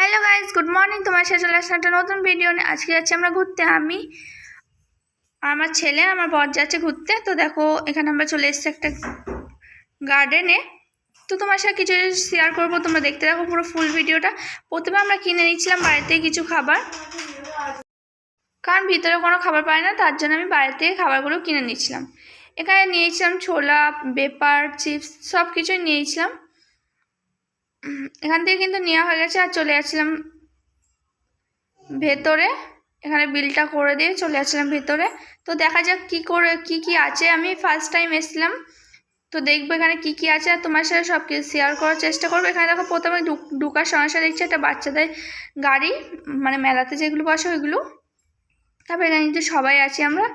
Hello guys good morning তোমার সাথে চলে আসলাম একটা নতুন ভিডিও নিয়ে। আজকে যাচ্ছি আমরা ঘুরতে। আমি আমার ছেলে, আমার বর যাচ্ছে ঘুরতে। তো দেখো, এখানে আমরা চলে এসেছি একটা গার্ডেনে তো তোমার সাথে কিছু শেয়ার করব। তোমরা দেখতে দেখো পুরো ফুল ভিডিওটা প্রথমে আমরা কিনে নিচ্ছিলাম বাড়িতে কিছু খাবার। কারণ ভিতরে কোনো খাবার পাই না, তার জন্য আমি বাইরে থেকে খাবারগুলো কিনে নিচ্ছিলাম এখানে নিয়েছিলাম ছোলা, বেপার, চিপস সব কিছুই নিয়েছিলাম। এখান থেকে কিন্তু নেওয়া হয়ে গেছে আর চলে যাচ্ছিলাম ভেতরে। এখানে বিলটা করে দিয়ে চলে যাচ্ছিলাম ভেতরে। তো দেখা যাক কি করে, কি কি আছে। আমি ফার্স্ট টাইম এসছিলাম। তো দেখব এখানে কি কি আছে। আর তোমার সাথে সব কিছু শেয়ার করার চেষ্টা করব। এখানে দেখো প্রথমে ঢুক- ঢুকার সমস্যা দেখছি একটা বাচ্চাদের গাড়ি মানে মেলাতে যেগুলো বসে ওইগুলো। তারপর এখানে কিন্তু সবাই আছি আমরা।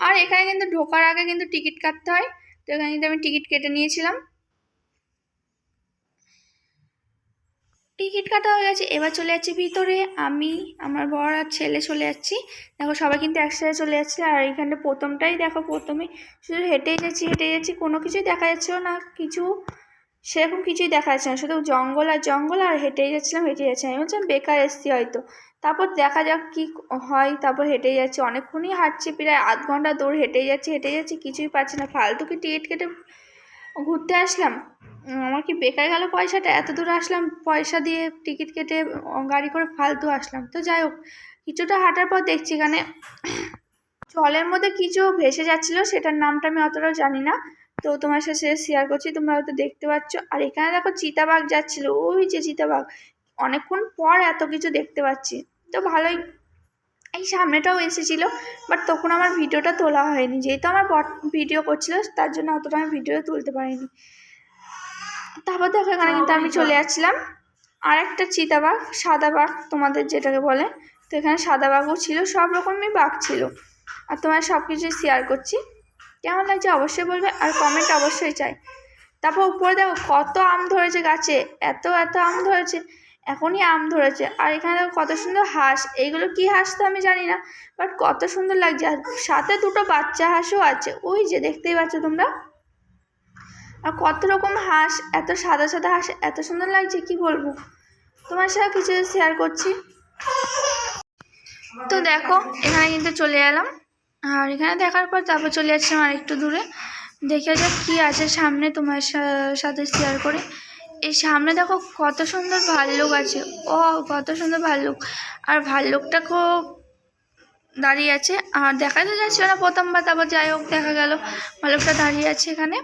আর এখানে কিন্তু ঢোকার আগে কিন্তু টিকিট কাটতে হয়। তো এখানে কিন্তু আমি টিকিট কেটে নিয়েছিলাম। টিকিট কাটা হয়ে গেছে, এবার চলে যাচ্ছি ভিতরে। আমি, আমার বর আর ছেলে চলে যাচ্ছি। দেখো, সবাই কিন্তু একসাথে চলে যাচ্ছে, আর এইখানটা প্রথমটাই দেখো প্রথমে। শুধু হেঁটেই যাচ্ছি হেঁটে যাচ্ছি, কোনো কিছুই দেখা যাচ্ছিল না, কিছু, সেরকম কিছুই দেখা যাচ্ছে না। শুধু জঙ্গল আর জঙ্গল, আর হেঁটেই যাচ্ছিলাম হেঁটে যাচ্ছি আমি বলছিলাম, বেকার এসছি হয়তো। তারপর দেখা যাক কি হয়, তারপর হেঁটেই যাচ্ছি। অনেকক্ষণই হাঁটছি, প্রায় আধ ঘণ্টা দৌড়, হেঁটেই যাচ্ছি হেঁটে যাচ্ছি, কিছুই পাচ্ছি না। ফালতু কি টিকিট কেটে ঘুরতে আসলাম। আমার কি বেকার গেল পয়সাটা? এত দূর আসলাম, পয়সা দিয়ে টিকিট কেটে গাড়ি করে ফালতু আসলাম। তো যাই হোক, কিছুটা হাঁটার পর দেখছি এখানে জলের মধ্যে কিছু ভেসে যাচ্ছিল, সেটার নামটা আমি অতটাও জানি না। তো তোমার সাথে শেয়ার করছি, তোমরা হয়তো দেখতে পাচ্ছ। আর এখানে দেখো চিতাবাঘ যাচ্ছিল, ওই যে চিতাবাঘ। অনেকক্ষণ পর এত কিছু দেখতে পাচ্ছি। তো ভালোই এই সামনেটাও এসেছিল বাট তখন আমার ভিডিওটা তোলা হয়নি। যেহেতু আমার ভিডিও করছিল তার জন্য অতটা আমি ভিডিও তুলতে পারিনি। তারপর দেখো এখানে কিন্তু আমি চলে যাচ্ছিলাম আর একটা চিতাবাঘ সাদা বাঘ তোমাদের যেটাকে বলে। তো এখানে সাদা বাঘও ছিল সব রকমই বাঘ ছিল। আর তোমার সব কিছু শেয়ার করছি। কেমন লাগছে অবশ্যই বলবে আর কমেন্ট অবশ্যই চাই। তারপর উপরে দেখো কত আম ধরেছে গাছে এত এত আম ধরেছে। এখনই আম ধরেছে। আর এখানে কত সুন্দর হাঁস। এইগুলো কি হাঁস তো আমি জানি না বাট কত সুন্দর লাগছে। আর সাথে দুটো বাচ্চা হাঁসও আছে। ওই যে দেখতেই পাচ্ছ তোমরা। আর কত রকম হাঁস, এত সাদা সাদা হাঁস, এত সুন্দর লাগছে, কি বলব? তোমার সাথে কিছু শেয়ার করছি। তো দেখো, এখানে কিন্তু চলে এলাম। আর এখানে দেখার পর তারপর চলে যাচ্ছিলাম আর একটু দূরে। দেখে যাক কী আছে সামনে তোমার সাথে শেয়ার করে। এই সামনে দেখো কত সুন্দর ভাল্লুক আছে। ও, কত সুন্দর ভাল্লুক। আর ভাল্লুকটা খুব দাঁড়িয়ে আছে। আর দেখা তো যাচ্ছিল না প্রথমবার, তারপর যাই হোক, দেখা গেল। ভাল্লুকটা দাঁড়িয়ে আছে এখানে।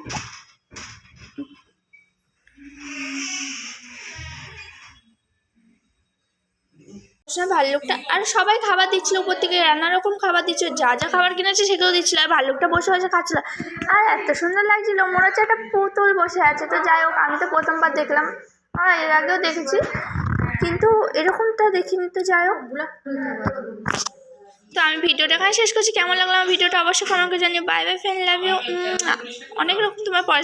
সে ভাল্লুকটা, আর সবাই খাবার দিচ্ছিল উপর থেকে নানা রকম খাবার দিচ্ছিল, যা যা খাবার কিনেছে সেগুলো দিচ্ছিল, আর ভাল্লুকটা বসে বসে খাচ্ছিল। আর এত সুন্দর লাগছিল, মনে হচ্ছে একটা পুতুল বসে আছে, তো যাই হোক, আমি তো প্রথমবার দেখলাম। আর এর আগেও দেখেছি, কিন্তু এরকমটা দেখিনি, তো যাই হোক। তো আমি ভিডিওটা এখানে শেষ করছি, কেমন লাগল আমার ভিডিওটা অবশ্যই করে জানিও। Bye bye friend love you অনেক রকম তোমার পরে